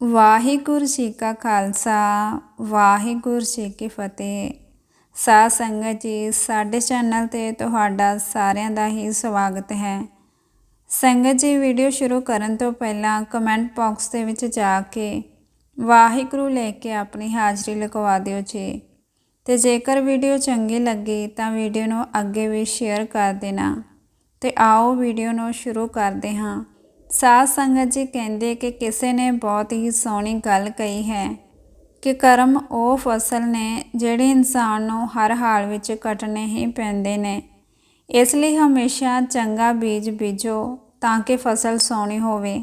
ਵਾਹਿਗੁਰੂ ਜੀ ਕਾ ਖਾਲਸਾ, ਵਾਹਿਗੁਰੂ ਜੀ ਕੀ ਫਤਿਹ। ਸਾਧ ਸੰਗਤ ਜੀ, ਸਾਡੇ ਚੈਨਲ ਤੇ ਤੁਹਾਡਾ ਸਾਰਿਆਂ ਦਾ ਹੀ ਸਵਾਗਤ ਹੈ। ਸੰਗਤ ਜੀ, ਵੀਡੀਓ ਸ਼ੁਰੂ ਕਰਨ ਤੋਂ ਪਹਿਲਾਂ ਕਮੈਂਟ ਬਾਕਸ ਦੇ ਵਿੱਚ ਜਾ ਕੇ ਵਾਹਿਗੁਰੂ ਲੈ ਕੇ ਆਪਣੀ ਹਾਜ਼ਰੀ ਲਗਵਾ ਦਿਓ ਜੀ। ਤੇ ਜੇਕਰ ਵੀਡੀਓ ਚੰਗੀ ਲੱਗੀ ਤਾਂ ਵੀਡੀਓ ਨੂੰ ਅੱਗੇ ਵੀ ਸ਼ੇਅਰ ਕਰ ਦੇਣਾ। ਤੇ ਆਓ ਵੀਡੀਓ ਨੂੰ ਸ਼ੁਰੂ ਕਰਦੇ ਹਾਂ। ਸਾਧ ਸੰਗਤ ਜੀ ਕਹਿੰਦੇ ਕਿ ਕਿਸੇ ਨੇ ਬਹੁਤ ਹੀ ਸੋਹਣੀ ਗੱਲ ਕਹੀ ਹੈ ਕਿ ਕਰਮ ਉਹ ਫਸਲ ਨੇ ਜਿਹੜੇ ਇਨਸਾਨ ਨੂੰ ਹਰ ਹਾਲ ਵਿੱਚ ਕੱਟਣੇ ਹੀ ਪੈਂਦੇ ਨੇ। ਇਸ ਲਈ ਹਮੇਸ਼ਾ ਚੰਗਾ ਬੀਜ ਬੀਜੋ ਤਾਂ ਕਿ ਫਸਲ ਸੋਹਣੀ ਹੋਵੇ।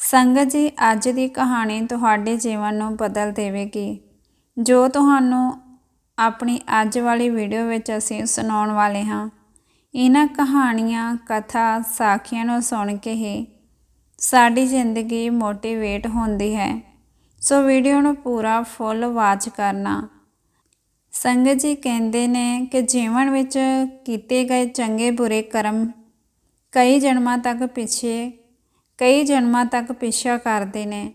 ਸੰਗਤ ਜੀ, ਅੱਜ ਦੀ ਕਹਾਣੀ ਤੁਹਾਡੇ ਜੀਵਨ ਨੂੰ ਬਦਲ ਦੇਵੇਗੀ। ਜੋ ਤੁਹਾਨੂੰ ਆਪਣੀ ਅੱਜ ਵਾਲੀ ਵੀਡੀਓ ਵਿੱਚ ਅਸੀਂ ਸੁਣਾਉਣ ਵਾਲੇ ਹਾਂ, ਇਹਨਾਂ ਕਹਾਣੀਆਂ, ਕਥਾ, ਸਾਖੀਆਂ ਨੂੰ ਸੁਣ ਕੇ ਹੀ ਸਾਡੀ ਜ਼ਿੰਦਗੀ ਮੋਟੀਵੇਟ ਹੁੰਦੀ ਹੈ। ਸੋ ਵੀਡੀਓ ਨੂੰ ਪੂਰਾ ਫੁੱਲ ਵਾਚ ਕਰਨਾ। ਸੰਗਤ ਜੀ ਕਹਿੰਦੇ ਨੇ ਕਿ ਜੀਵਨ ਵਿੱਚ ਕੀਤੇ ਗਏ ਚੰਗੇ ਬੁਰੇ ਕਰਮ ਕਈ ਜਨਮਾਂ ਤੱਕ ਪਿੱਛੇ, ਕਈ ਜਨਮਾਂ ਤੱਕ ਪਿੱਛਾ ਕਰਦੇ ਨੇ।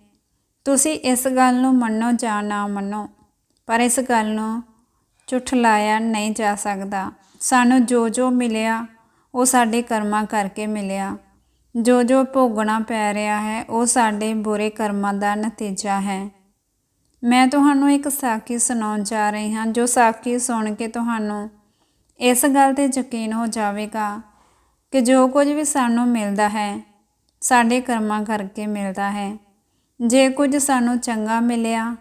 ਤੁਸੀਂ ਇਸ ਗੱਲ ਨੂੰ ਮੰਨੋ ਜਾਂ ਨਾ ਮੰਨੋ, ਪਰ ਇਸ ਗੱਲ ਨੂੰ ਝੁਠਲਾਇਆ ਨਹੀਂ ਜਾ ਸਕਦਾ। ਸਾਨੂੰ ਜੋ ਜੋ ਮਿਲਿਆ, ਉਹ ਸਾਡੇ ਕਰਮਾਂ ਕਰਕੇ ਮਿਲਿਆ। ਜੋ ਜੋ ਭੋਗਣਾ ਪੈ ਰਿਹਾ ਹੈ, ਉਹ ਸਾਡੇ ਬੁਰੇ ਕਰਮਾਂ ਦਾ ਨਤੀਜਾ ਹੈ। ਮੈਂ ਤੁਹਾਨੂੰ ਇੱਕ ਸਾਖੀ ਸੁਣਾਉਣ ਜਾ ਰਹੀ ਹਾਂ, ਜੋ ਸਾਖੀ ਸੁਣ ਕੇ ਤੁਹਾਨੂੰ ਇਸ ਗੱਲ ਤੇ ਯਕੀਨ ਹੋ ਜਾਵੇਗਾ ਕਿ ਜੋ ਕੁਝ ਵੀ ਸਾਨੂੰ ਮਿਲਦਾ ਹੈ, ਸਾਡੇ ਕਰਮਾਂ ਕਰਕੇ ਮਿਲਦਾ ਹੈ। ਜੇ ਕੁਝ ਸਾਨੂੰ ਚੰਗਾ ਮਿਲਿਆ,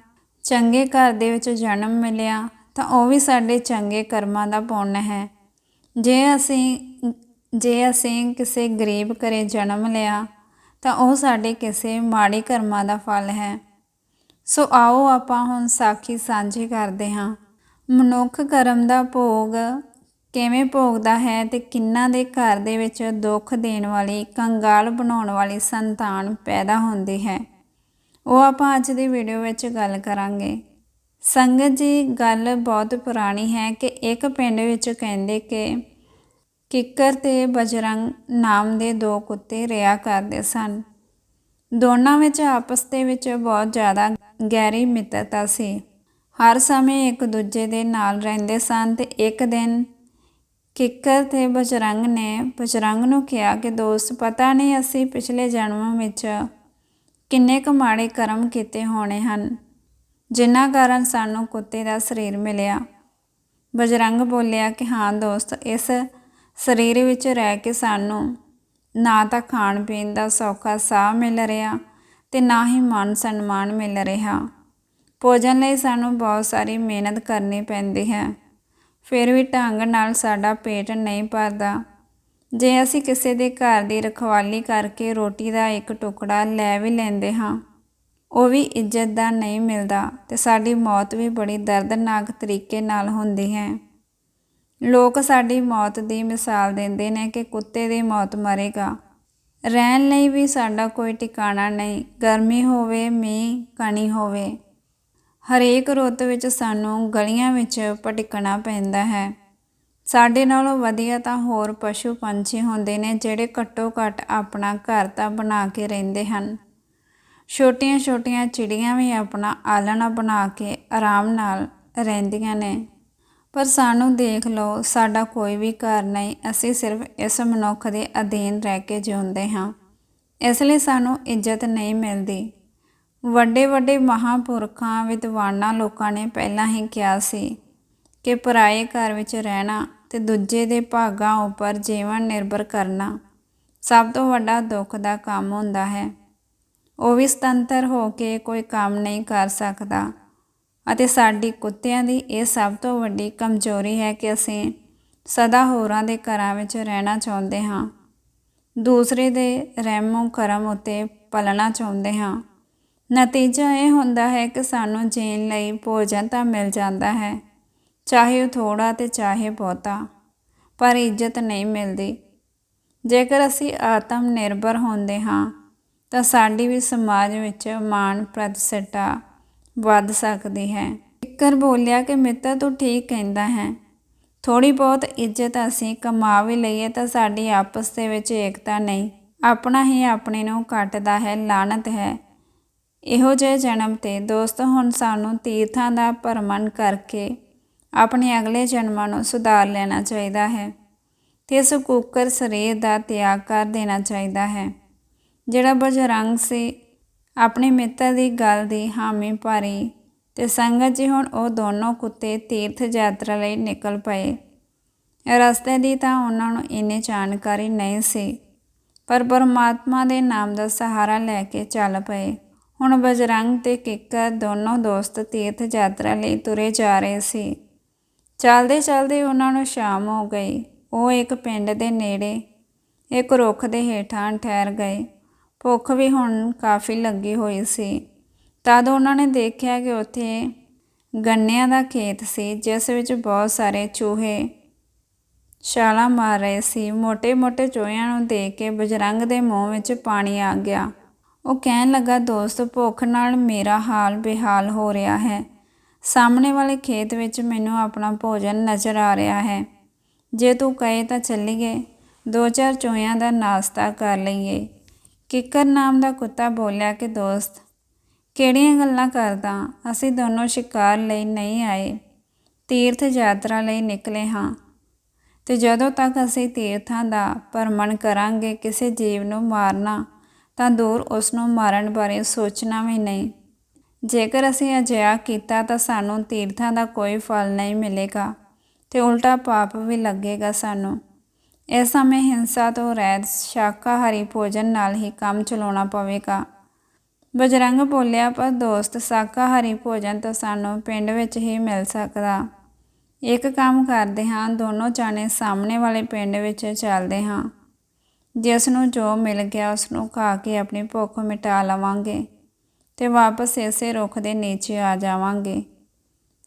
ਚੰਗੇ ਘਰ ਦੇ ਵਿੱਚ ਜਨਮ ਮਿਲਿਆ, ਤਾਂ ਉਹ ਵੀ ਸਾਡੇ ਚੰਗੇ ਕਰਮਾਂ ਦਾ ਪੁੰਨ ਹੈ। ਜੇ ਅਸੀਂ ਜੇ ਅਸੀਂ ਕਿਸੇ ਗਰੀਬ ਘਰੇ ਜਨਮ ਲਿਆ, ਤਾਂ ਉਹ ਸਾਡੇ ਕਿਸੇ ਮਾੜੇ ਕਰਮਾਂ ਦਾ ਫਲ ਹੈ। ਸੋ ਆਓ ਆਪਾਂ ਹੁਣ ਸਾਖੀ ਸਾਂਝੀ ਕਰਦੇ ਹਾਂ। ਮਨੁੱਖ ਕਰਮ ਦਾ ਭੋਗ ਕਿਵੇਂ ਭੋਗਦਾ ਹੈ ਤੇ ਕਿੰਨਾ ਦੇ ਘਰ ਦੇ ਵਿੱਚ ਦੁੱਖ ਦੇਣ ਵਾਲੀ, ਕੰਗਾਲ ਬਣਾਉਣ ਵਾਲੀ ਸੰਤਾਨ ਪੈਦਾ ਹੁੰਦੀ ਹੈ? ਉਹ ਆਪਾਂ ਅੱਜ ਦੀ ਵੀਡੀਓ ਵਿੱਚ ਗੱਲ ਕਰਾਂਗੇ। ਸੰਗਤ ਜੀ, ਗੱਲ ਬਹੁਤ ਪੁਰਾਣੀ ਹੈ ਕਿ ਇੱਕ ਪਿੰਡ ਵਿੱਚ ਕਹਿੰਦੇ ਕਿ ਕਿੱਕਰ ਤੇ ਬਜਰੰਗ ਨਾਮ ਦੇ ਦੋ ਕੁੱਤੇ ਰਿਆ ਕਰਦੇ ਸਨ। ਦੋਨਾਂ ਵਿੱਚ ਆਪਸ ਦੇ ਵਿੱਚ ਬਹੁਤ ਜ਼ਿਆਦਾ ਗਹਿਰੀ ਮਿੱਤਰਤਾ ਸੀ। ਹਰ ਸਮੇਂ ਇੱਕ ਦੂਜੇ ਦੇ ਨਾਲ ਰਹਿੰਦੇ ਸਨ ਤੇ ਇੱਕ ਦਿਨ ਕਿੱਕਰ ਤੇ ਬਜਰੰਗ ਨੇ, ਬਜਰੰਗ ਨੂੰ ਕਿਹਾ ਕਿ ਦੋਸਤ, ਪਤਾ ਨਹੀਂ ਅਸੀਂ ਪਿਛਲੇ ਜਨਮਾਂ ਵਿੱਚ ਕਿੰਨੇ ਕੁ ਮਾੜੇ ਕਰਮ ਕੀਤੇ ਹੋਣੇ ਹਨ, ਜਿਨ੍ਹਾਂ ਕਾਰਨ ਸਾਨੂੰ ਕੁੱਤੇ ਦਾ ਸਰੀਰ ਮਿਲਿਆ। ਬਜਰੰਗ ਬੋਲਿਆ ਕਿ ਹਾਂ ਦੋਸਤ, ਇਸ ਸਰੀਰ ਵਿੱਚ ਰਹਿ ਕੇ ਸਾਨੂੰ ਨਾ ਤਾਂ ਖਾਣ ਪੀਣ ਦਾ ਸੌਖਾ ਸਾਹ ਮਿਲ ਰਿਹਾ ਤੇ ਨਾ ਹੀ ਮਾਨ ਸਨਮਾਨ ਮਿਲ ਰਿਹਾ। ਭੋਜਨ ਲਈ ਸਾਨੂੰ ਬਹੁਤ ਸਾਰੀ ਮਿਹਨਤ ਕਰਨੀ ਪੈਂਦੀ ਹੈ। ਫਿਰ ਵੀ ਢੰਗ ਨਾਲ ਸਾਡਾ ਪੇਟ ਨਹੀਂ ਭਰਦਾ। ਜੇ ਅਸੀਂ ਕਿਸੇ ਦੇ ਘਰ ਦੀ ਰਖਵਾਲੀ ਕਰਕੇ ਰੋਟੀ ਦਾ ਇੱਕ ਟੁਕੜਾ ਲੈ ਵੀ ਲੈਂਦੇ ਹਾਂ, ਉਹ ਵੀ ਇੱਜ਼ਤ ਦਾ ਨਹੀਂ ਮਿਲਦਾ ਤੇ ਸਾਡੀ ਮੌਤ ਵੀ ਬੜੀ ਦਰਦਨਾਕ ਤਰੀਕੇ ਨਾਲ ਹੁੰਦੀ ਹੈ। ਲੋਕ ਸਾਡੀ ਮੌਤ ਦੀ ਮਿਸਾਲ ਦਿੰਦੇ ਨੇ ਕਿ ਕੁੱਤੇ ਦੀ ਮੌਤ ਮਰੇਗਾ। ਰਹਿਣ ਲਈ ਵੀ ਸਾਡਾ ਕੋਈ ਟਿਕਾਣਾ ਨਹੀਂ। ਗਰਮੀ ਹੋਵੇ, ਮੀਂਹ ਕਣੀ ਹੋਵੇ, ਹਰੇਕ ਰੁੱਤ ਵਿੱਚ ਸਾਨੂੰ ਗਲੀਆਂ ਵਿੱਚ ਭਟਕਣਾ ਪੈਂਦਾ ਹੈ। ਸਾਡੇ ਨਾਲੋਂ ਵਧੀਆ ਤਾਂ ਹੋਰ ਪਸ਼ੂ ਪੰਛੀ ਹੁੰਦੇ ਨੇ ਜਿਹੜੇ ਘੱਟੋ ਘੱਟ ਆਪਣਾ ਘਰ ਤਾਂ ਬਣਾ ਕੇ ਰਹਿੰਦੇ ਹਨ। ਛੋਟੀਆਂ-ਛੋਟੀਆਂ ਚਿੜੀਆਂ ਵੀ ਆਪਣਾ ਆਲਣਾ ਬਣਾ ਕੇ ਆਰਾਮ ਨਾਲ ਰਹਿੰਦੀਆਂ ਨੇ। ਪਰ ਸਾਨੂੰ ਦੇਖ ਲਓ, ਸਾਡਾ ਕੋਈ ਵੀ ਘਰ ਨਹੀਂ, ਅਸੀਂ ਸਿਰਫ ਇਸ ਮਨੁੱਖ ਦੇ ਅਧੀਨ ਰਹਿ ਕੇ ਜਿਉਂਦੇ ਹਾਂ। ਇਸ ਲਈ ਸਾਨੂੰ ਇੱਜ਼ਤ ਨਹੀਂ ਮਿਲਦੀ। ਵੱਡੇ ਵੱਡੇ ਮਹਾਪੁਰਖਾਂ, ਵਿਦਵਾਨਾਂ ਲੋਕਾਂ ਨੇ ਪਹਿਲਾਂ ਹੀ ਕਿਹਾ ਸੀ ਕਿ ਪਰਾਏ ਘਰ ਵਿੱਚ ਰਹਿਣਾ ਤੇ ਦੂਜੇ ਦੇ ਭਾਗਾਂ ਉੱਪਰ ਜੀਵਨ ਨਿਰਭਰ ਕਰਨਾ ਸਭ ਤੋਂ ਵੱਡਾ ਦੁੱਖ ਦਾ ਕੰਮ ਹੁੰਦਾ ਹੈ। ਉਹ ਵੀ ਸੁਤੰਤਰ ਹੋ ਕੇ ਕੋਈ ਕੰਮ ਨਹੀਂ ਕਰ ਸਕਦਾ। ਅਤੇ ਸਾਡੀ ਕੁੱਤਿਆਂ ਦੀ ਇਹ ਸਭ ਤੋਂ ਵੱਡੀ ਕਮਜ਼ੋਰੀ ਹੈ ਕਿ ਅਸੀਂ ਸਦਾ ਹੋਰਾਂ ਦੇ ਘਰਾਂ ਵਿੱਚ ਰਹਿਣਾ ਚਾਹੁੰਦੇ ਹਾਂ। ਦੂਸਰੇ ਦੇ ਰਹਿਮੋ ਕਰਮ ਉਤੇ ਪਲਣਾ ਚਾਹੁੰਦੇ ਹਾਂ। ਨਤੀਜਾ ਇਹ ਹੁੰਦਾ ਹੈ ਕਿ ਸਾਨੂੰ ਜੀਣ ਲਈ ਭੋਜਨ ਤਾਂ ਮਿਲ ਜਾਂਦਾ ਹੈ, ਚਾਹੇ ਉਹ ਥੋੜਾ ਤੇ ਚਾਹੇ ਬਹੁਤਾ, ਪਰ ਇੱਜ਼ਤ ਨਹੀਂ ਮਿਲਦੀ। ਜੇਕਰ ਅਸੀਂ ਆਤਮ ਨਿਰਭਰ ਹੁੰਦੇ ਹਾਂ, ਤਾਂ ਸਾਡੀ ਵੀ ਸਮਾਜ ਵਿੱਚ ਮਾਣ ਪ੍ਰਤੀਸ਼ਠਾ ਵੱਧ ਸਕਦੀ ਹੈ। ਕਿੱਕਰ ਬੋਲਿਆ ਕਿ ਮਿੱਤਰ ਤੂੰ ਠੀਕ ਕਹਿੰਦਾ ਹੈ। ਥੋੜੀ ਬਹੁਤ ਇੱਜ਼ਤ ਅਸੀਂ ਕਮਾ ਵੀ ਲਈਏ ਤਾਂ ਸਾਡੀ ਆਪਸ ਦੇ ਵਿੱਚ ਏਕਤਾ ਨਹੀਂ। ਆਪਣਾ ਹੀ ਆਪਣੇ ਨੂੰ ਕੱਟਦਾ ਹੈ ਲਾਨਤ ਹੈ। ਇਹੋ ਜਿਹੇ ਜਨਮ ਤੇ ਦੋਸਤ ਹੁਣ ਸਾਨੂੰ ਤੀਰਥਾਂ ਦਾ ਭਰਮਣ ਕਰਕੇ ਆਪਣੇ ਅਗਲੇ ਜਨਮਾਂ ਨੂੰ ਸੁਧਾਰ ਲੈਣਾ ਚਾਹੀਦਾ ਹੈ ਤੇ ਇਸ ਕੁੱਕਰ ਸਰੀਰ ਦਾ ਤਿਆਗ ਕਰ ਦੇਣਾ ਚਾਹੀਦਾ ਹੈ। ਜਿਹੜਾ ਬਜਰੰਗ ਸੀ ਆਪਣੇ ਮਿੱਤਰ ਦੀ ਗੱਲ ਦੀ ਹਾਮੀ ਭਰੀ ਤੇ ਸੰਗਤ ਜੀ ਹੁਣ ਉਹ ਦੋਨੋਂ ਕੁੱਤੇ ਤੀਰਥ ਯਾਤਰਾ ਲਈ ਨਿਕਲ ਪਏ। ਰਸਤੇ ਦੀ ਤਾਂ ਉਹਨਾਂ ਨੂੰ ਇੰਨੀ ਜਾਣਕਾਰੀ ਨਹੀਂ ਸੀ, ਪਰ ਪਰਮਾਤਮਾ ਦੇ ਨਾਮ ਦਾ ਸਹਾਰਾ ਲੈ ਕੇ ਚੱਲ ਪਏ। ਹੁਣ ਬਜਰੰਗ ਤੇ ਕਿੱਕਰ ਦੋਨੋਂ ਦੋਸਤ ਤੀਰਥ ਯਾਤਰਾ ਲਈ ਤੁਰੇ ਜਾ ਰਹੇ ਸੀ। ਚੱਲਦੇ ਚਲਦੇ ਉਹਨਾਂ ਨੂੰ ਸ਼ਾਮ ਹੋ ਗਈ। ਉਹ ਇੱਕ ਪਿੰਡ ਦੇ ਨੇੜੇ ਇੱਕ ਰੁੱਖ ਦੇ ਹੇਠਾਂ ਠਹਿਰ ਗਏ। ਭੁੱਖ ਵੀ ਹੁਣ ਕਾਫੀ ਲੱਗੀ ਹੋਈ ਸੀ। ਤਦ ਉਹਨਾਂ ਨੇ ਦੇਖਿਆ ਕਿ ਉੱਥੇ ਗੰਨਿਆਂ ਦਾ ਖੇਤ ਸੀ, ਜਿਸ ਵਿੱਚ ਬਹੁਤ ਸਾਰੇ ਚੂਹੇ ਛਾਲਾਂ ਮਾਰ ਰਹੇ ਸੀ। ਮੋٹے-ਮੋٹے ਚੂਹਿਆਂ ਨੂੰ ਦੇਖ ਕੇ ਬਜਰੰਗ ਦੇ ਮੂੰਹ ਵਿੱਚ ਪਾਣੀ ਆ ਗਿਆ। ਉਹ ਕਹਿਣ ਲੱਗਾ, ਦੋਸਤ, ਭੁੱਖ ਨਾਲ ਮੇਰਾ ਹਾਲ ਬੇਹਾਲ ਹੋ ਰਿਹਾ ਹੈ। ਸਾਹਮਣੇ ਵਾਲੇ ਖੇਤ ਵਿੱਚ ਮੈਨੂੰ ਆਪਣਾ ਭੋਜਨ ਨਜ਼ਰ ਆ ਰਿਹਾ ਹੈ। ਜੇ ਤੂੰ ਕਹੇ ਤਾਂ ਚੱਲੀਏ। ਦੋ ਚਾਰ ਚੂਹਿਆਂ ਦਾ ਨਾਸ਼ਤਾ ਕਰ ਲਈਏ। ਕਿੱਕਰ ਨਾਮ ਦਾ ਕੁੱਤਾ ਬੋਲਿਆ ਕਿ ਦੋਸਤ, ਕਿਹੜੀਆਂ ਗੱਲਾਂ ਕਰਦਾ? ਅਸੀਂ ਦੋਨੋਂ ਸ਼ਿਕਾਰ ਲਈ ਨਹੀਂ ਆਏ। ਤੀਰਥ ਯਾਤਰਾ ਲਈ ਨਿਕਲੇ ਹਾਂ। ਤੇ ਜਦੋਂ ਤੱਕ ਅਸੀਂ ਤੀਰਥਾਂ ਦਾ ਭਰਮਣ ਕਰਾਂਗੇ, ਕਿਸੇ ਜੀਵ ਨੂੰ ਮਾਰਨਾ, ਤਾਂ ਦੂਰ ਉਸ ਨੂੰ ਮਾਰਨ ਬਾਰੇ ਸੋਚਣਾ ਵੀ ਨਹੀਂ। ਜੇਕਰ ਅਸੀਂ ਅਜਿਹਾ ਕੀਤਾ, ਤਾਂ ਸਾਨੂੰ ਤੀਰਥਾਂ ਦਾ ਕੋਈ ਫਲ ਨਹੀਂ ਮਿਲੇਗਾ ਤੇ ਉਲਟਾ ਪਾਪ ਵੀ ਲੱਗੇਗਾ ਸਾਨੂੰ। ਇਸ ਸਮੇਂ ਹਿੰਸਾ ਤੋਂ ਰਹਿਤ ਸ਼ਾਕਾਹਾਰੀ ਭੋਜਨ ਨਾਲ ਹੀ ਕੰਮ ਚਲਾਉਣਾ ਪਵੇਗਾ। ਬਜਰੰਗ ਬੋਲਿਆ, ਪਰ ਦੋਸਤ, ਸ਼ਾਕਾਹਾਰੀ ਭੋਜਨ ਤਾਂ ਸਾਨੂੰ ਪਿੰਡ ਵਿੱਚ ਹੀ ਮਿਲ ਸਕਦਾ। ਇੱਕ ਕੰਮ ਕਰਦੇ ਹਾਂ, ਦੋਨੋਂ ਜਾਣੇ ਸਾਹਮਣੇ ਵਾਲੇ ਪਿੰਡ ਵਿੱਚ ਚੱਲਦੇ ਹਾਂ। ਜਿਸ ਨੂੰ ਜੋ ਮਿਲ ਗਿਆ, ਉਸ ਨੂੰ ਖਾ ਕੇ ਆਪਣੀ ਭੁੱਖ ਮਿਟਾ ਲਵਾਂਗੇ ਤੇ ਵਾਪਸ ਇਸੇ ਰੁੱਖ ਦੇ ਨੀਚੇ ਆ ਜਾਵਾਂਗੇ।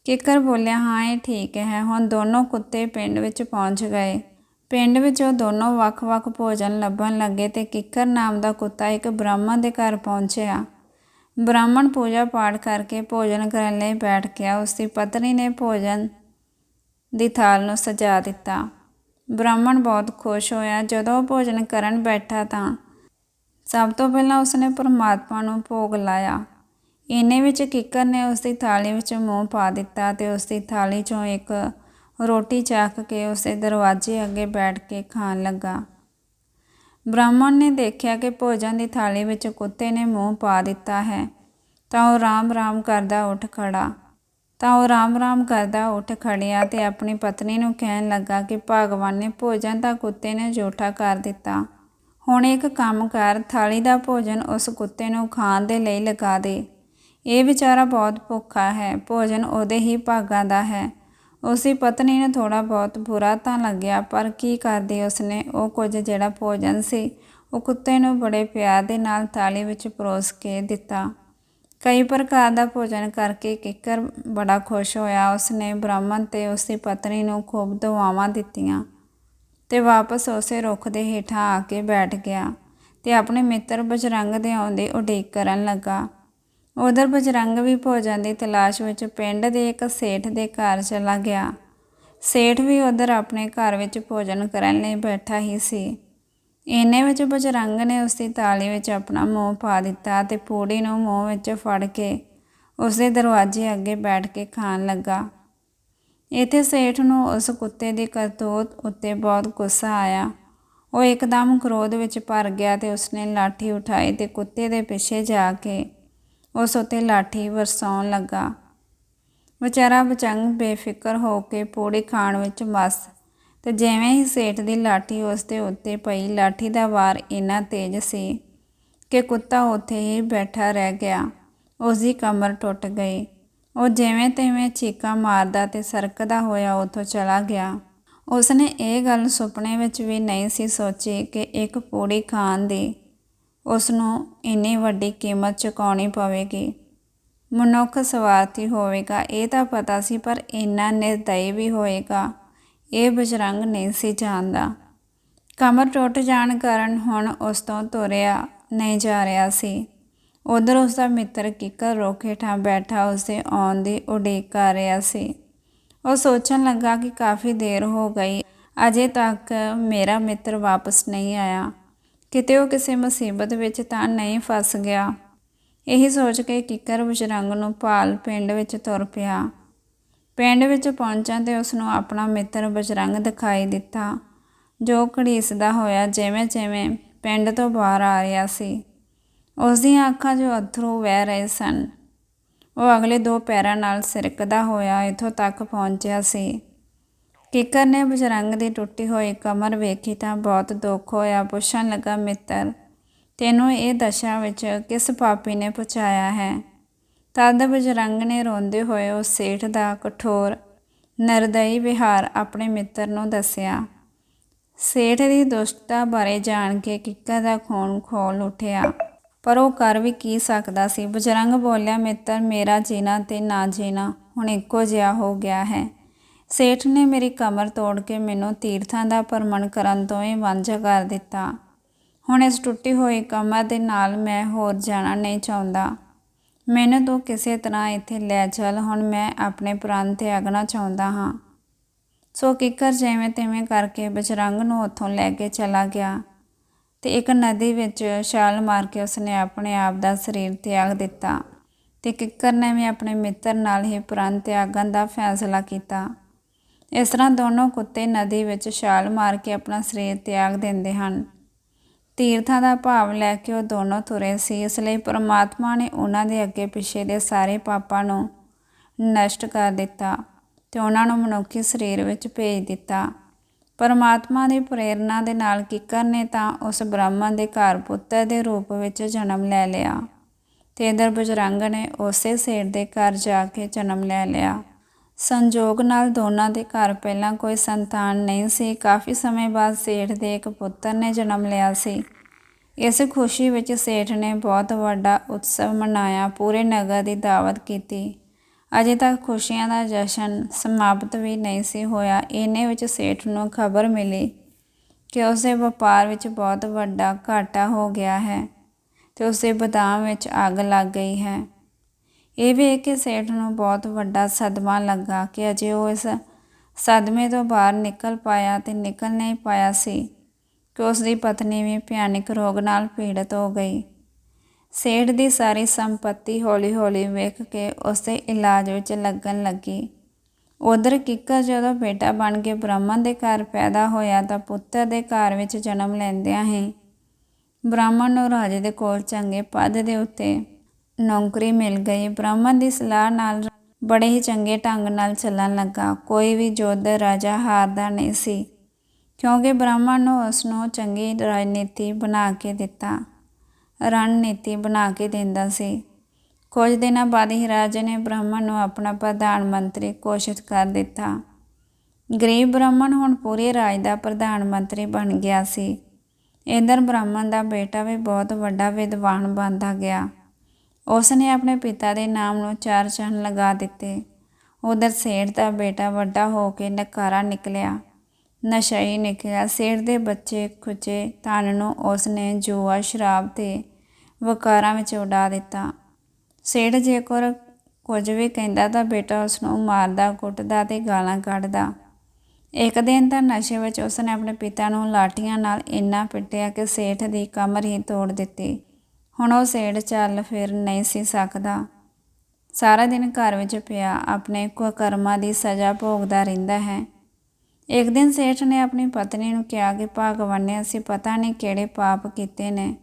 ਕਿੱਕਰ ਬੋਲਿਆ, ਹਾਂ, ਇਹ ਠੀਕ ਹੈ। ਹੁਣ ਦੋਨੋਂ ਕੁੱਤੇ ਪਿੰਡ ਵਿੱਚ ਪਹੁੰਚ ਗਏ। ਪਿੰਡ ਵਿੱਚ ਉਹ ਦੋਨੋਂ ਵੱਖ-ਵੱਖ ਭੋਜਨ ਲੱਭਣ ਲੱਗੇ ਤੇ ਕਿੱਕਰ ਨਾਮ ਦਾ ਕੁੱਤਾ ਇੱਕ ਬ੍ਰਾਹਮਣ ਦੇ ਘਰ ਪਹੁੰਚਿਆ। ਬ੍ਰਾਹਮਣ ਪੂਜਾ ਪਾਠ ਕਰਕੇ ਭੋਜਨ ਕਰਨ ਲਈ ਬੈਠ ਗਿਆ। ਉਸ ਦੀ ਪਤਨੀ ਨੇ ਭੋਜਨ ਦੀ ਥਾਲ ਨੂੰ ਸਜਾ ਦਿੱਤਾ। ਬ੍ਰਾਹਮਣ ਬਹੁਤ ਖੁਸ਼ ਹੋਇਆ। ਜਦੋਂ ਉਹ ਭੋਜਨ ਕਰਨ ਬੈਠਾ ਤਾਂ ਸਭ ਤੋਂ ਪਹਿਲਾਂ ਉਸਨੇ ਪਰਮਾਤਮਾ ਨੂੰ ਭੋਗ ਲਾਇਆ। ਇੰਨੇ ਵਿੱਚ ਕਿੱਕਰ ਨੇ ਉਸ ਦੀ ਥਾਲੀ ਵਿੱਚ ਮੂੰਹ ਪਾ ਦਿੱਤਾ ਤੇ ਉਸ ਦੀ ਥਾਲੀ 'ਚੋਂ ਇੱਕ ਰੋਟੀ ਚੱਕ ਕੇ ਉਸੇ ਦਰਵਾਜ਼ੇ ਅੱਗੇ ਬੈਠ ਕੇ ਖਾਣ ਲੱਗਾ। ਬ੍ਰਾਹਮਣ ਨੇ ਦੇਖਿਆ ਕਿ ਭੋਜਨ ਦੀ ਥਾਲੀ ਵਿੱਚ ਕੁੱਤੇ ਨੇ ਮੂੰਹ ਪਾ ਦਿੱਤਾ ਹੈ, ਤਾਂ ਉਹ ਰਾਮ-ਰਾਮ ਕਰਦਾ ਉੱਠ ਖੜਾ। ਤਾਂ ਉਹ ਰਾਮ-ਰਾਮ ਕਰਦਾ ਉੱਠ ਖੜਿਆ ਤੇ ਆਪਣੀ ਪਤਨੀ ਨੂੰ ਕਹਿਣ ਲੱਗਾ ਕਿ ਭਗਵਾਨ ਨੇ ਭੋਜਨ ਤਾਂ ਕੁੱਤੇ ਨੇ ਝੂਠਾ ਕਰ ਦਿੱਤਾ। ਹੁਣ ਇੱਕ ਕੰਮ ਕਰ, ਥਾਲੀ ਦਾ ਭੋਜਨ ਉਸ ਕੁੱਤੇ ਨੂੰ ਖਾਣ ਦੇ ਲਈ ਲਗਾ ਦੇ। ਇਹ ਵਿਚਾਰਾ ਬਹੁਤ ਭੁੱਖਾ ਹੈ, ਭੋਜਨ ਉਹਦੇ ਹੀ ਭਾਗਾਂ ਦਾ ਹੈ। ਉਸਦੀ ਪਤਨੀ ਨੂੰ ਥੋੜਾ ਬਹੁਤ ਬੁਰਾ ਤਾਂ ਲੱਗਿਆ, ਪਰ ਕੀ ਕਰਦੀ ਉਸਨੇ? ਉਹ ਕੁਝ ਜਿਹੜਾ ਭੋਜਨ ਸੀ, ਉਹ ਕੁੱਤੇ ਨੂੰ ਬੜੇ ਪਿਆਰ ਦੇ ਨਾਲ ਥਾਲੀ ਵਿੱਚ ਪਰੋਸ ਕੇ ਦਿੱਤਾ। ਕਈ ਪ੍ਰਕਾਰ ਦਾ ਭੋਜਨ ਕਰਕੇ ਕਿੱਕਰ ਬੜਾ ਖੁਸ਼ ਹੋਇਆ। ਉਸਨੇ ਬ੍ਰਾਹਮਣ ਤੇ ਉਸਦੀ ਪਤਨੀ ਨੂੰ ਖੂਬ ਦੁਆਵਾਂ ਦਿੱਤੀਆਂ ਤੇ ਵਾਪਸ ਉਸੇ ਰੁੱਖ ਦੇ ਹੇਠਾਂ ਆ ਕੇ ਬੈਠ ਗਿਆ ਤੇ ਆਪਣੇ ਮਿੱਤਰ ਬਜਰੰਗ ਦੇ ਆਉਂਦੇ ਉਡੀਕ ਕਰਨ ਲੱਗਾ। ਉਧਰ ਬਜਰੰਗ ਵੀ ਭੋਜਨ ਦੀ ਤਲਾਸ਼ ਵਿੱਚ ਪਿੰਡ ਦੇ ਇੱਕ ਸੇਠ ਦੇ ਘਰ ਚਲਾ ਗਿਆ। ਸੇਠ ਵੀ ਉਧਰ ਆਪਣੇ ਘਰ ਵਿੱਚ ਭੋਜਨ ਕਰਨ ਲਈ ਬੈਠਾ ਹੀ ਸੀ। ਇੰਨੇ ਵਿੱਚ ਬਜਰੰਗ ਨੇ ਉਸ ਦੀ ਤਾਲੀ ਵਿੱਚ ਆਪਣਾ ਮੂੰਹ ਪਾ ਦਿੱਤਾ ਤੇ ਪੂੜੀ ਨੂੰ ਮੂੰਹ ਵਿੱਚ ਫੜ ਕੇ ਉਸ ਦੇ ਦਰਵਾਜ਼ੇ ਅੱਗੇ ਬੈਠ ਕੇ ਖਾਣ ਲੱਗਾ। ਇੱਥੇ ਸੇਠ ਨੂੰ ਉਸ ਕੁੱਤੇ ਦੀ ਕਰਤੂਤ ਉੱਤੇ ਬਹੁਤ ਗੁੱਸਾ ਆਇਆ। ਉਹ ਇੱਕਦਮ ਕ੍ਰੋਧ ਵਿੱਚ ਭਰ ਗਿਆ ਤੇ ਉਸਨੇ ਲਾਠੀ ਉਠਾਈ ਤੇ ਕੁੱਤੇ ਦੇ ਪਿੱਛੇ ਜਾ ਕੇ ਉਸ ਉੱਤੇ ਲਾਠੀ ਵਰਸਾਉਣ ਲੱਗਾ। ਵਿਚਾਰਾ ਬਚੰਗ ਬੇਫਿਕਰ ਹੋ ਕੇ ਪੂੜੀ ਖਾਣ ਵਿੱਚ ਮਸਤ ਤੇ ਜਿਵੇਂ ਹੀ ਸੇਠ ਦੀ ਲਾਠੀ ਉਸ ਦੇ ਉੱਤੇ ਪਈ, ਲਾਠੀ ਦਾ ਵਾਰ ਇੰਨਾ ਤੇਜ਼ ਸੀ ਕਿ ਕੁੱਤਾ ਉੱਥੇ ਹੀ ਬੈਠਾ ਰਹਿ ਗਿਆ। ਉਸ ਦੀ ਕਮਰ ਟੁੱਟ ਗਈ। ਉਹ ਜਿਵੇਂ ਤਿਵੇਂ ਚੀਕਾਂ ਮਾਰਦਾ ਤੇ ਸਰਕਦਾ ਹੋਇਆ ਉੱਥੋਂ ਚਲਾ ਗਿਆ। ਉਸਨੇ ਇਹ ਗੱਲ ਸੁਪਨੇ ਵਿੱਚ ਵੀ ਨਹੀਂ ਸੀ ਸੋਚੀ ਕਿ ਇੱਕ ਪੂੜੀ ਖਾਣ ਦੀ ਉਸ ਨੂੰ ਇੰਨੀ ਵੱਡੀ ਕੀਮਤ ਚੁਕਾਉਣੀ ਪਵੇਗੀ। ਮਨੁੱਖ ਸਵਾਰਥੀ ਹੋਵੇਗਾ, ਇਹ ਤਾਂ ਪਤਾ ਸੀ, ਪਰ ਇੰਨਾ ਨਿਰਦਈ ਵੀ ਹੋਏਗਾ, ਇਹ ਬਜਰੰਗ ਨਹੀਂ ਸੀ ਜਾਣਦਾ। ਕਮਰ ਟੁੱਟ ਜਾਣ ਕਾਰਨ ਹੁਣ ਉਸ ਤੋਂ ਤੁਰਿਆ ਨਹੀਂ ਜਾ ਰਿਹਾ ਸੀ। ਉਧਰ ਉਸ ਦਾ ਮਿੱਤਰ ਕਿੱਕਰ ਰੋਕੇ ਠਾ ਬੈਠਾ ਉਸ ਦੇ ਆਉਣ ਦੀ ਉਡੀਕ ਕਰ ਰਿਹਾ ਸੀ। ਉਹ ਸੋਚਣ ਲੱਗਾ ਕਿ ਕਾਫੀ ਦੇਰ ਹੋ ਗਈ, ਅਜੇ ਤੱਕ ਮੇਰਾ ਮਿੱਤਰ ਵਾਪਸ ਨਹੀਂ ਆਇਆ। ਕਿਤੇ ਉਹ ਕਿਸੇ ਮੁਸੀਬਤ ਵਿੱਚ ਤਾਂ ਨਹੀਂ ਫਸ ਗਿਆ। ਇਹੀ ਸੋਚ ਕੇ ਕਿੱਕਰ ਬਜਰੰਗ ਨੂੰ ਭਾਲ ਪਿੰਡ ਵਿੱਚ ਤੁਰ ਪਿਆ। ਪਿੰਡ ਵਿੱਚ ਪਹੁੰਚਣ ਤੇ ਉਸ ਨੂੰ ਆਪਣਾ ਮਿੱਤਰ ਬਜਰੰਗ ਦਿਖਾਈ ਦਿੱਤਾ, ਜੋ ਘੜੀਸਦਾ ਹੋਇਆ ਜਿਵੇਂ ਜਿਵੇਂ ਪਿੰਡ ਤੋਂ ਬਾਹਰ ਆ ਰਿਹਾ ਸੀ। ਉਸ ਦੀਆਂ ਅੱਖਾਂ 'ਚੋਂ ਅਥਰੂ ਵਹਿ ਰਹੇ ਸਨ। ਉਹ ਅਗਲੇ ਦੋ ਪੈਰਾਂ ਨਾਲ ਸਿਰਕਦਾ ਹੋਇਆ ਇੱਥੋਂ ਤੱਕ ਪਹੁੰਚਿਆ ਸੀ। ਕਿੱਕਰ ਨੇ ਬਜਰੰਗ ਦੀ ਟੁੱਟੀ ਹੋਈ ਕਮਰ ਵੇਖੀ ਤਾਂ ਬਹੁਤ ਦੁੱਖ ਹੋਇਆ। ਪੁੱਛਣ ਲੱਗਾ, ਮਿੱਤਰ, ਤੈਨੂੰ ਇਹ ਦਸ਼ਾ ਵਿੱਚ ਕਿਸ ਪਾਪੀ ਨੇ ਪਹੁੰਚਾਇਆ ਹੈ? ਤਦ ਬਜਰੰਗ ਨੇ ਰੋਂਦੇ ਹੋਏ ਉਸ ਸੇਠ ਦਾ ਕਠੋਰ, ਨਰਦਈ ਵਿਹਾਰ ਆਪਣੇ ਮਿੱਤਰ ਨੂੰ ਦੱਸਿਆ। ਸੇਠ ਦੀ ਦੁਸ਼ਟਤਾ ਬਾਰੇ ਜਾਣ ਕੇ ਕਿੱਕਰ ਦਾ ਖੂਨ ਖੋਲ ਉੱਠਿਆ। ਪਰ ਉਹ ਕਰ ਵੀ ਕੀ ਸਕਦਾ ਸੀ? ਬਜਰੰਗ ਬੋਲਿਆ, ਮਿੱਤਰ, ਮੇਰਾ ਜੀਣਾ ਤੇ ਨਾ ਜੀਣਾ ਹੁਣ ਇੱਕੋ ਜਿਹਾ ਹੋ ਗਿਆ ਹੈ। ਸੇਠ ਨੇ ਮੇਰੀ ਕਮਰ ਤੋੜ ਕੇ ਮੈਨੂੰ ਤੀਰਥਾਂ ਦਾ ਭਰਮਣ ਕਰਨ ਤੋਂ ਹੀ ਵਾਂਝਾ ਕਰ ਦਿੱਤਾ। ਹੁਣ ਇਸ ਟੁੱਟੀ ਹੋਈ ਕਮਰ ਦੇ ਨਾਲ ਮੈਂ ਹੋਰ ਜਾਣਾ ਨਹੀਂ ਚਾਹੁੰਦਾ। ਮੈਨੂੰ ਤੂੰ ਕਿਸੇ ਤਰ੍ਹਾਂ ਇੱਥੇ ਲੈ ਚੱਲ, ਹੁਣ ਮੈਂ ਆਪਣੇ ਪ੍ਰਾਣ ਤਿਆਗਣਾ ਚਾਹੁੰਦਾ ਹਾਂ। ਸੋ ਕਿੱਕਰ ਜਿਵੇਂ ਤਿਵੇਂ ਕਰਕੇ ਬਜਰੰਗ ਨੂੰ ਉੱਥੋਂ ਲੈ ਕੇ ਚਲਾ ਗਿਆ ਤੇ ਇੱਕ ਨਦੀ ਵਿੱਚ ਛਾਲ ਮਾਰ ਕੇ ਉਸਨੇ ਆਪਣੇ ਆਪ ਦਾ ਸਰੀਰ ਤਿਆਗ ਦਿੱਤਾ ਤੇ ਕਿੱਕਰ ਨੇ ਵੀ ਆਪਣੇ ਮਿੱਤਰ ਨਾਲ ਹੀ ਪ੍ਰਾਣ ਤਿਆਗਣ ਦਾ ਫੈਸਲਾ ਕੀਤਾ। ਇਸ ਤਰ੍ਹਾਂ ਦੋਨੋਂ ਕੁੱਤੇ ਨਦੀ ਵਿੱਚ ਛਾਲ ਮਾਰ ਕੇ ਆਪਣਾ ਸਰੀਰ ਤਿਆਗ ਦਿੰਦੇ ਹਨ। ਤੀਰਥਾਂ ਦਾ ਭਾਵ ਲੈ ਕੇ ਉਹ ਦੋਨੋਂ ਤੁਰੇ ਸੀ, ਇਸ ਲਈ ਪਰਮਾਤਮਾ ਨੇ ਉਹਨਾਂ ਦੇ ਅੱਗੇ ਪਿੱਛੇ ਦੇ ਸਾਰੇ ਪਾਪਾਂ ਨੂੰ ਨਸ਼ਟ ਕਰ ਦਿੱਤਾ ਤੇ ਉਹਨਾਂ ਨੂੰ ਮਨੁੱਖੀ ਸਰੀਰ ਵਿੱਚ ਭੇਜ ਦਿੱਤਾ। ਪਰਮਾਤਮਾ ਦੀ ਪ੍ਰੇਰਣਾ ਦੇ ਨਾਲ ਕਿੱਕਰ ਨੇ ਤਾਂ ਉਸ ਬ੍ਰਾਹਮਣ ਦੇ ਘਰ ਪੁੱਤਰ ਦੇ ਰੂਪ ਵਿੱਚ ਜਨਮ ਲੈ ਲਿਆ ਤੇ ਇਧਰ ਬਜਰੰਗ ਨੇ ਉਸੇ ਸੇਠ ਦੇ ਘਰ ਜਾ ਕੇ ਜਨਮ ਲੈ ਲਿਆ। ਸੰਜੋਗ ਨਾਲ ਦੋਨਾਂ ਦੇ ਘਰ ਪਹਿਲਾਂ ਕੋਈ ਸੰਤਾਨ ਨਹੀਂ ਸੀ। ਕਾਫੀ ਸਮੇਂ ਬਾਅਦ ਸੇਠ ਦੇ ਇੱਕ ਪੁੱਤਰ ਨੇ ਜਨਮ ਲਿਆ ਸੀ। ਇਸ ਖੁਸ਼ੀ ਵਿੱਚ ਸੇਠ ਨੇ ਬਹੁਤ ਵੱਡਾ ਉਤਸਵ ਮਨਾਇਆ, ਪੂਰੇ ਨਗਰ ਦੀ ਦਾਵਤ ਕੀਤੀ। ਅਜੇ ਤੱਕ ਖੁਸ਼ੀਆਂ ਦਾ ਜਸ਼ਨ ਸਮਾਪਤ ਵੀ ਨਹੀਂ ਸੀ ਹੋਇਆ। ਇਹਨੇ ਵਿੱਚ ਸੇਠ ਨੂੰ ਖਬਰ ਮਿਲੀ ਕਿ ਉਸਦੇ ਵਪਾਰ ਵਿੱਚ ਬਹੁਤ ਵੱਡਾ ਘਾਟਾ ਹੋ ਗਿਆ ਹੈ ਤੇ ਉਸਦੇ ਬਦਾਮ ਵਿੱਚ ਅੱਗ ਲੱਗ ਗਈ ਹੈ। ਇਹ ਵੇਖ ਕੇ ਸੇਠ ਨੂੰ ਬਹੁਤ ਵੱਡਾ ਸਦਮਾ ਲੱਗਾ ਕਿ ਅਜੇ ਉਹ ਇਸ ਸਦਮੇ ਤੋਂ ਬਾਹਰ ਨਿਕਲ ਪਾਇਆ ਤੇ ਨਿਕਲ ਨਹੀਂ ਪਾਇਆ ਸੀ ਕਿ ਉਸ ਦੀ ਪਤਨੀ ਵੀ ਭਿਆਨਕ ਰੋਗ ਨਾਲ ਪੀੜਤ ਹੋ ਗਈ। ਸੇਠ ਦੀ ਸਾਰੀ ਸੰਪਤੀ ਹੌਲੀ-ਹੌਲੀ ਵੇਖ ਕੇ ਉਸੇ ਇਲਾਜ ਵਿੱਚ ਲੱਗਣ ਲੱਗੀ। ਉਧਰ ਕਿੱਕਰ ਜਦੋਂ ਬੇਟਾ ਬਣ ਕੇ ਬ੍ਰਾਹਮਣ ਦੇ ਘਰ ਪੈਦਾ ਹੋਇਆ ਤਾਂ ਪੁੱਤਰ ਦੇ ਘਰ ਵਿੱਚ ਜਨਮ ਲੈਂਦਿਆਂ ਹੀ ਬ੍ਰਾਹਮਣ ਨੂੰ ਰਾਜੇ ਦੇ ਕੋਲ ਚੰਗੇ ਪਦ ਦੇ ਉੱਤੇ ਨੌਕਰੀ ਮਿਲ ਗਈ। ਬ੍ਰਾਹਮਣ ਦੀ ਸਲਾਹ ਨਾਲ ਬੜੇ ਹੀ ਚੰਗੇ ਢੰਗ ਨਾਲ ਚੱਲਣ ਲੱਗਾ। ਕੋਈ ਵੀ ਜੋਧਰ ਰਾਜਾ ਹਾਰਦਾ ਨਹੀਂ ਸੀ, ਕਿਉਂਕਿ ਬ੍ਰਾਹਮਣ ਨੂੰ ਉਸ ਨੂੰ ਚੰਗੀ ਰਾਜਨੀਤੀ ਬਣਾ ਕੇ ਦਿੱਤਾ, ਰਣਨੀਤੀ ਬਣਾ ਕੇ ਦਿੰਦਾ ਸੀ। ਕੁਝ ਦਿਨਾਂ ਬਾਅਦ ਹੀ ਰਾਜੇ ਨੇ ਬ੍ਰਾਹਮਣ ਨੂੰ ਆਪਣਾ ਪ੍ਰਧਾਨ ਮੰਤਰੀ ਘੋਸ਼ਿਤ ਕਰ ਦਿੱਤਾ। ਗਰੀਬ ਬ੍ਰਾਹਮਣ ਹੁਣ ਪੂਰੇ ਰਾਜ ਦਾ ਪ੍ਰਧਾਨ ਮੰਤਰੀ ਬਣ ਗਿਆ ਸੀ। ਇਧਰ ਬ੍ਰਾਹਮਣ ਦਾ ਬੇਟਾ ਵੀ ਬਹੁਤ ਵੱਡਾ ਵਿਦਵਾਨ ਬਣਦਾ ਗਿਆ। ਉਸ ਨੇ ਆਪਣੇ ਪਿਤਾ ਦੇ ਨਾਮ ਨੂੰ ਚਾਰ ਚੰਨ ਲਗਾ ਦਿੱਤੇ। ਉਧਰ ਸੇਠ ਦਾ ਬੇਟਾ ਵੱਡਾ ਹੋ ਕੇ ਨਕਾਰਾ ਨਿਕਲਿਆ। ਨਸ਼ਈ ਨਿਕਲਿਆ। ਸੇਠ ਦੇ ਬੱਚੇ ਖੁਚੇ ਧਨ ਨੂੰ ਉਸ ਨੇ ਜੂਆ, ਸ਼ਰਾਬ ਤੇ ਵਕਾਰਾਂ ਵਿੱਚ ਉਡਾ ਦਿੱਤਾ। ਸੇਠ ਜੇਕਰ ਕੁਝ ਵੀ ਕਹਿੰਦਾ ਤਾਂ ਬੇਟਾ ਉਸ ਨੂੰ ਮਾਰਦਾ, ਕੁੱਟਦਾ ਤੇ ਗਾਲਾਂ ਕੱਢਦਾ। ਇੱਕ ਦਿਨ ਤਾਂ ਨਸ਼ੇ ਵਿੱਚ ਉਸ ਨੇ ਆਪਣੇ ਪਿਤਾ ਨੂੰ ਲਾਠੀਆਂ ਨਾਲ ਇੰਨਾ ਪਿੱਟਿਆ ਕਿ ਸੇਠ ਦੀ ਕਮਰ ਹੀ ਤੋੜ ਦਿੱਤੀ। ਹੁਣ ਉਹ ਸੇਠ ਚੱਲ ਫਿਰ ਨਹੀਂ ਸੀ ਸਕਦਾ। ਸਾਰਾ ਦਿਨ ਘਰ ਵਿੱਚ ਪਿਆ, ਆਪਣੇ ਕੁਕਰਮਾਂ ਦੀ ਸਜ਼ਾ ਭੋਗਦਾ ਰਹਿੰਦਾ ਹੈ। ਇੱਕ ਦਿਨ ਸੇਠ ਨੇ ਆਪਣੀ ਪਤਨੀ ਨੂੰ ਕਿਹਾ ਕਿ ਭਗਵਾਨ ਨੇ ਅਸੀਂ ਪਤਾ ਨਹੀਂ ਕਿਹੜੇ ਪਾਪ ਕੀਤੇ ਨੇ।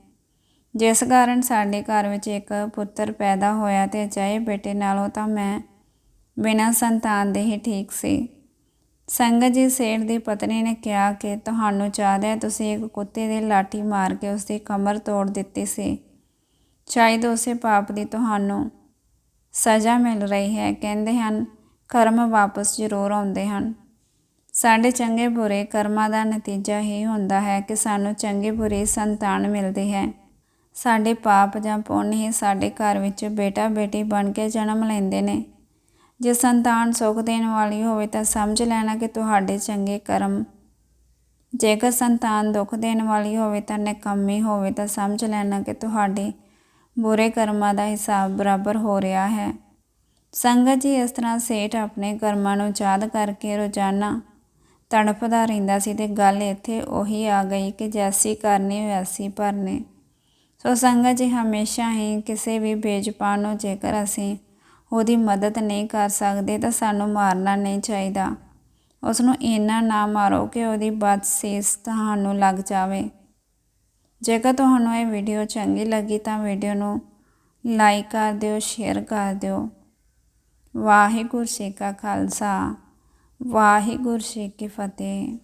ਜਿਸ ਕਾਰਨ ਸਾਡੇ ਘਰ ਵਿੱਚ ਇੱਕ ਪੁੱਤਰ ਪੈਦਾ ਹੋਇਆ ਤੇ ਚਾਹੇ ਬੇਟੇ ਨਾਲੋਂ ਤਾਂ ਮੈਂ ਬਿਨਾਂ ਸੰਤਾਨ ਦੇ ਹੀ ਠੀਕ ਸੀ। ਸੰਗਤ ਜੀ ਸੇਠ ਦੀ ਪਤਨੀ ਨੇ ਕਿਹਾ ਕਿ ਤੁਹਾਨੂੰ ਚਾਹਦਾ ਤੁਸੀਂ ਇੱਕ ਕੁੱਤੇ ਦੀ ਲਾਠੀ ਮਾਰ ਕੇ ਉਸ ਦੀ ਕਮਰ ਤੋੜ ਦਿੱਤੀ ਸੀ। ਸ਼ਾਇਦ ਉਸੇ ਪਾਪ ਦੀ ਤੁਹਾਨੂੰ ਸਜ਼ਾ ਮਿਲ ਰਹੀ ਹੈ, ਕਹਿੰਦੇ ਹਨ, ਕਰਮ ਵਾਪਸ ਜ਼ਰੂਰ ਆਉਂਦੇ ਹਨ। ਸਾਡੇ ਚੰਗੇ ਬੁਰੇ ਕਰਮਾਂ ਦਾ ਨਤੀਜਾ ਹੀ ਹੁੰਦਾ ਹੈ ਕਿ ਸਾਨੂੰ ਚੰਗੇ ਬੁਰੇ ਸੰਤਾਨ ਮਿਲਦੀ ਹੈ। ਸਾਡੇ ਪਾਪ ਜਾਂ ਪੁੰਨ ਹੀ ਸਾਡੇ ਘਰ ਵਿੱਚ ਬੇਟਾ ਬੇਟੀ ਬਣ ਕੇ ਜਨਮ ਲੈਂਦੇ ਨੇ। ਜੇ ਸੰਤਾਨ ਸੁਖ ਦੇਣ ਵਾਲੀ ਹੋਵੇ ਤਾਂ ਸਮਝ ਲੈਣਾ ਕਿ ਤੁਹਾਡੇ ਚੰਗੇ ਕਰਮ, ਜੇਕਰ ਸੰਤਾਨ ਦੁੱਖ ਦੇਣ ਵਾਲੀ ਹੋਵੇ ਤਾਂ ਨਿਕੰਮੀ ਹੋਵੇ ਤਾਂ ਸਮਝ ਲੈਣਾ ਕਿ ਤੁਹਾਡੇ ਬੁਰੇ ਕਰਮਾਂ ਦਾ ਹਿਸਾਬ ਬਰਾਬਰ ਹੋ ਰਿਹਾ ਹੈ। ਸੰਗਤ ਜੀ ਇਸ ਤਰ੍ਹਾਂ ਸੇਠ ਆਪਣੇ ਕਰਮਾਂ ਨੂੰ ਯਾਦ ਕਰਕੇ ਰੋਜ਼ਾਨਾ ਤੜਫਦਾ ਰਹਿੰਦਾ ਸੀ ਤੇ ਗੱਲ ਇੱਥੇ ਉਹੀ ਆ ਗਈ ਕਿ ਜੈਸੀ ਕਰਨੀ ਵੈਸੀ ਭਰਨੀ। ਸੋ ਸੰਗਤ ਜੀ ਹਮੇਸ਼ਾ ਹੀ ਕਿਸੇ ਵੀ ਬੇਜ਼ੁਬਾਨ ਨੂੰ ਜੇਕਰ ਅਸੀਂ ਉਹਦੀ ਮਦਦ ਨਹੀਂ ਕਰ ਸਕਦੇ ਤਾਂ ਸਾਨੂੰ ਮਾਰਨਾ ਨਹੀਂ ਚਾਹੀਦਾ। ਉਸ ਨੂੰ ਇੰਨਾ ਨਾ ਮਾਰੋ ਕਿ ਉਹਦੀ ਬਦਸੀਸ ਤੁਹਾਨੂੰ ਲੱਗ ਜਾਵੇ। ਜੇਕਰ ਤੁਹਾਨੂੰ ਇਹ ਵੀਡੀਓ ਚੰਗੀ ਲੱਗੀ ਤਾਂ ਵੀਡੀਓ ਨੂੰ ਲਾਈਕ ਕਰ ਦਿਓ, ਸ਼ੇਅਰ ਕਰ ਦਿਓ। ਵਾਹਿਗੁਰੂ ਜੀ ਕਾ ਖਾਲਸਾ। ਵਾਹਿਗੁਰੂ ਜੀ ਕੀ ਫਤਿਹ।